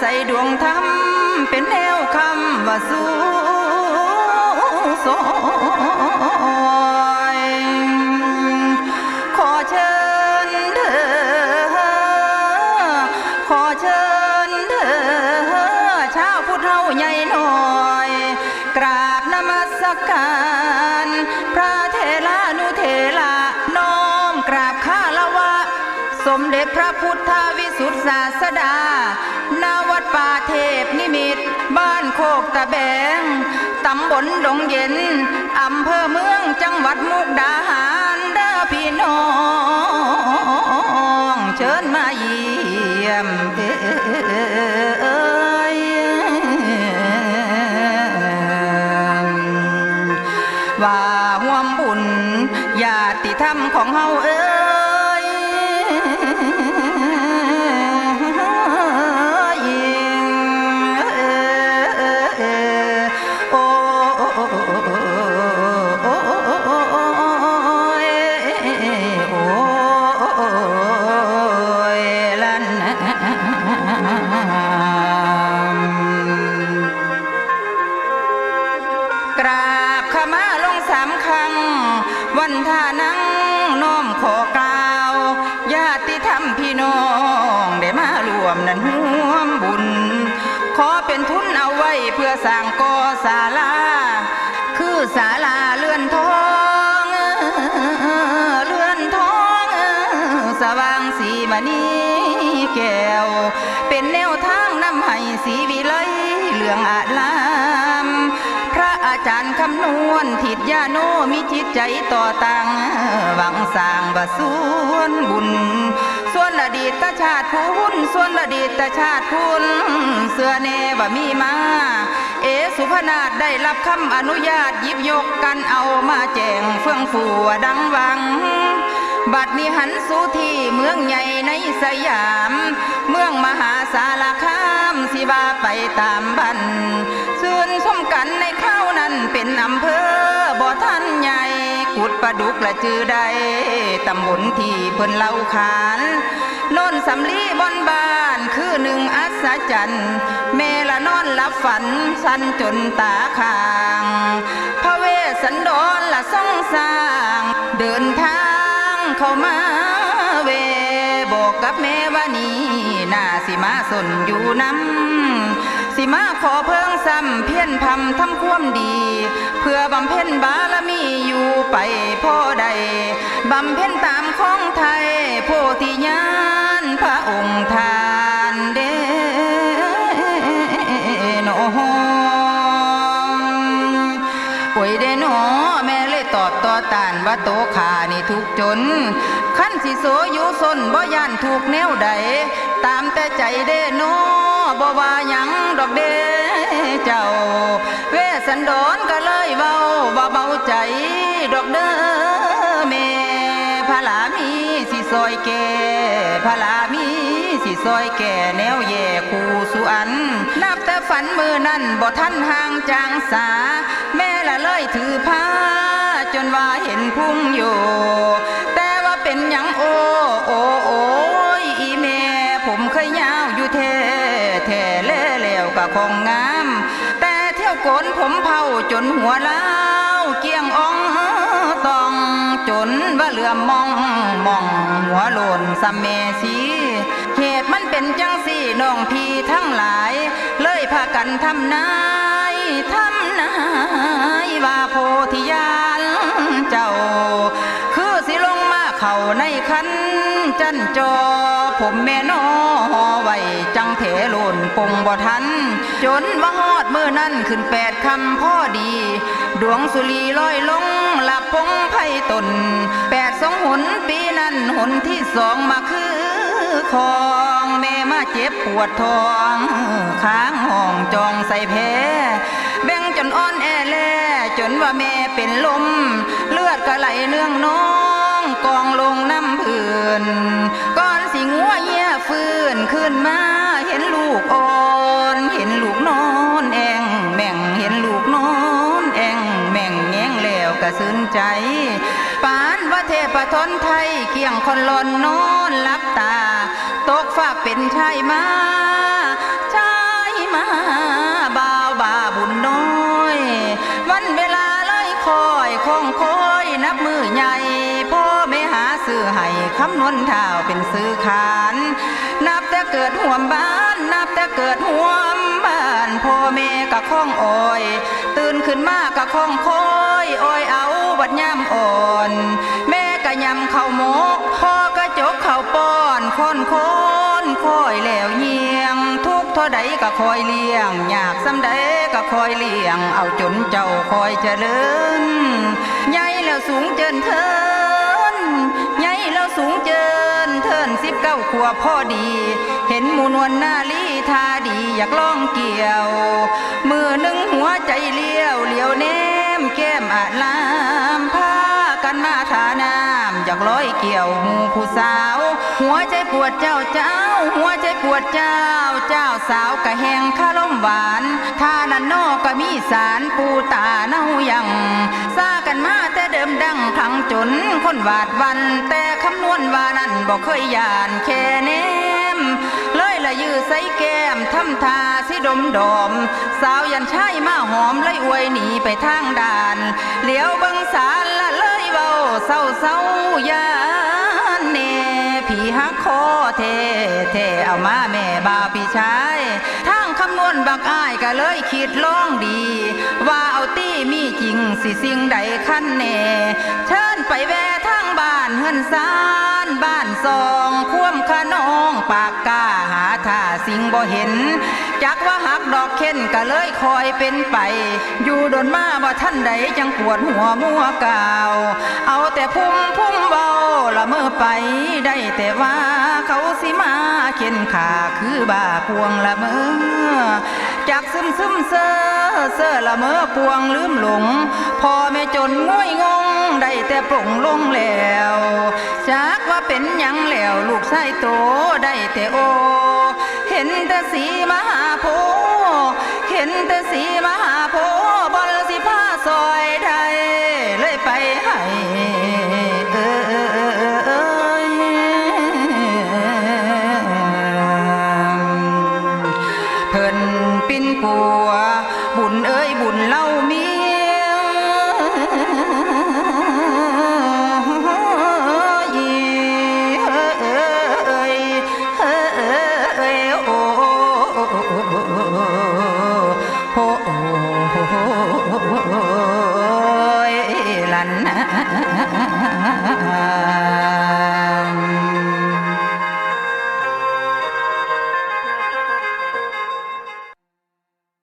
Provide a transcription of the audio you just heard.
ใส่ดวงธรรมเป็นแนวคำว่าสู้โสยขอเชิญเธอขอเชิญเธอชาวพุทธเฮาใหญ่หน่อย กราบนมัสการ พระเทลานุเทระน้อมกราบข้าละวะ สมเด็จพระพุทธวิสุทธศาสดา โคกตะแบง ตำบลดงเย็น อำเภอเมืองจังหวัดมุกดาหารเด้อพี่น้อง เชิญมาเยี่ยมเอ้ยว่าห่วมบุญญาติธรรมของเฮาเอ้ สามครั้งวันท่านั่งน้อมขอกล่าวญาติธรรมพี่น้องได้มารวมนั้นร่วมบุญ ขอเป็นทุนเอาไว้เพื่อสร้างก่อศาลา คือศาลาเลื่อนทองเลื่อนทองสว่างสีมณีแก้ว เป็นแนวทางนำให้สีวิไลเหลืองอาลามพระอา จารย์คำนวณทิดยาโนมีจิตใจต่อตังหวังสร้างบส่วนบุญ ส่วนอดีตชาติคุณส่วนอดีตชาติคุณเสื้อเนว่ามีมา เอสุพนาถได้รับคำอนุญาตยิบยกกันเอามาแจงเฟื่องฟูดังวังบัดนี้หันสู่ที่เมืองใหญ่ในสยาม เมืองมหาสารคามสิวาไปตามบัน ดประดุกละจือใดตำบลที่เพิ่นเล่าขานน่นสำลีบนบานคือหนึ่งอัศจรรย์แม่ละนอนหลับฝันสันจนตาค้างพระเวสสันดรละส่องสร้าง เดินทางเข้ามาเวบอกกับแม่ว่านี่น่าสิมาสนอยู่น้ำสิมาขอเพิ่งซ้ำเพี้ยนพำทำความดี เพื่อบำเพ็ญบารมีอยู่ ไปพ่อใดบำเพ็ญตามของไทยโพธิญาณพระองค์ทานเดโนป่วยได้หนแม่เลยตอบต่อต้านว่าโตขานี่ทุกจน ขั้นสิโสอยู่สนบ่ย่านถูกแนวใด ตามแต่ใจเด้นอบ่ว่าหยังดอกเดเจ้า เวสันดรก็เลยเว้าบ่เบาใจ ดอกเด้อแม่พลามีสิซอยแก่พลามีสิซอยแก่แนวแย่คูสุอัน นับแต่ฝันมือนั่นบ่ทันห่างจางสา แม่ละเลยถือผ้า จนว่าเห็นพุ่งอยู่ แต่ว่าเป็นหยังโอโอโอยอีแม่ผมเคยยาวอยู่แท้แท้เล่แล้วก็คงงาม แต่เที่ยวโกนผมเผาจนหัวล้า จนว่าเหลือมมองมองหัวโลนซัมเมสีเหตุมันเป็นจังสี่น้องพี่ทั้งหลาย เลยพากันทำนายทำนายว่าโพธิญาณเจ้า คือสิลงมาเข้าในคันจันจอผมแม่นอห่อไว้จังเถโลนปงบ่ทัน จนว่าฮอดมือนั่นขึ้นแปดคำพ่อดี ดวงสุรีลอยลง หลับพงไพ่ตนแปดสองหนปีนั้นหนที่สองมาคือของแม่มาเจ็บปวดท้องค้างห้องจองใส่แผลแบ่งจนอ่อนแอแลจนว่าแม่เป็นลม เลือดก็ไหลเนื่องน้องกองลงน้ำผื่นก่อนสิงัวเยี่ยฟื้นขึ้นมาเห็นลูกอ่อน เห็นลูกน้อน แล้วก็ซึ้นใจปานว่าเทพทนไทยเกี่ยงคนหลอนนอนหลับตา ตกฝากเป็นชายมาชาบ่าวบาบุญน้อย วันเวลาเลยคอยคงคอยนับมือใหญ่พ่อไม่หาซื้อให้คำนวณเท่าเป็นซื้อขาน นับแต่เกิดห่วมบ้านนับแต่เกิดห่วมบ้านพ่อแม่กะข้องอ้อย ตื่นขึ้นมากะข้องคอย ดย่ำอ่อน แม่กะยำข้าวหมกพ่อกะจกข้าวป้อนคนคนคอยแล้วเยียง ทุกท่าใดก็คอยเลี้ยงอยากสำใดก็คอยเลี้ยง เอาจนเจ้าคอยเจริญใหญ่แล้วสูงเจินเทินใหญ่แล้วสูงเจินเทินสิบเก้าขวบพ่อดี เห็นมูนวลหน้าลีทาดีอยากลองเกี่ยว มือหนึ่งหัวใจเลี้ยวเลี้ยวแน มแก้มอาลามพากันมาทาน้ำอยากร้อยเกี่ยวมูผู้สาว หัวใจปวดเจ้าเจ้า หัวใจปวดเจ้า เจ้าสาวกะแหงข้าล้มหวานท่านันนอกก็มีสารปูตาเน่ายังซากันมาแต่เดิมดังครั้งจนคนวาดวัน แต่คำนวณว่านั้นบอกเคยยานแค่เนมเลยละยื้อใส่แก้มทำทาสิดมดอม สาวยันชายมาหอมเลยอวยหนีไปทางด่าน เหลียวบังสารละเลยเบาเศร้าเศร้ายานเนผีฮักคอเทเทเอามาแม่บาวพี่ชายทางคำนวณบักอ้ายก็เลยคิดล่องดี ว่าเอาตี้มีจริงสิสิ่งใดขั้นแน่เชิญไปแวทางบ้านเฮือนซานบ้านซอง ควมขนองปากกา สิ่งบ่เห็น จักว่าหักดอกเข็นก็เลยคอยเป็นไป อยู่โดนมาบ่ท่านใดจังปวดหัวมัวกาว เอาแต่พุ่มพุ่มเบาละเมื่อไปได้แต่ว่าเขาสิมาเข็นขาคือบ้าพวงละเมอจากซึมซึมเซอเซอละเมอปวงลืมหลง พอแม่จนงวยงง ได้แต่ปลงลงแล้วจากว่าเป็นยังแล้วลูกชายโตได้แต่โอ เห็นแต่สีมหาโพเห็นแต่สีมหาโพบอลสิผ้าซอยไทยเลยไปให้เออเออเออเออเอยเพิ่นปิ้นปัวบุญเอ้ยบุญเล่าเมีย ลันนะ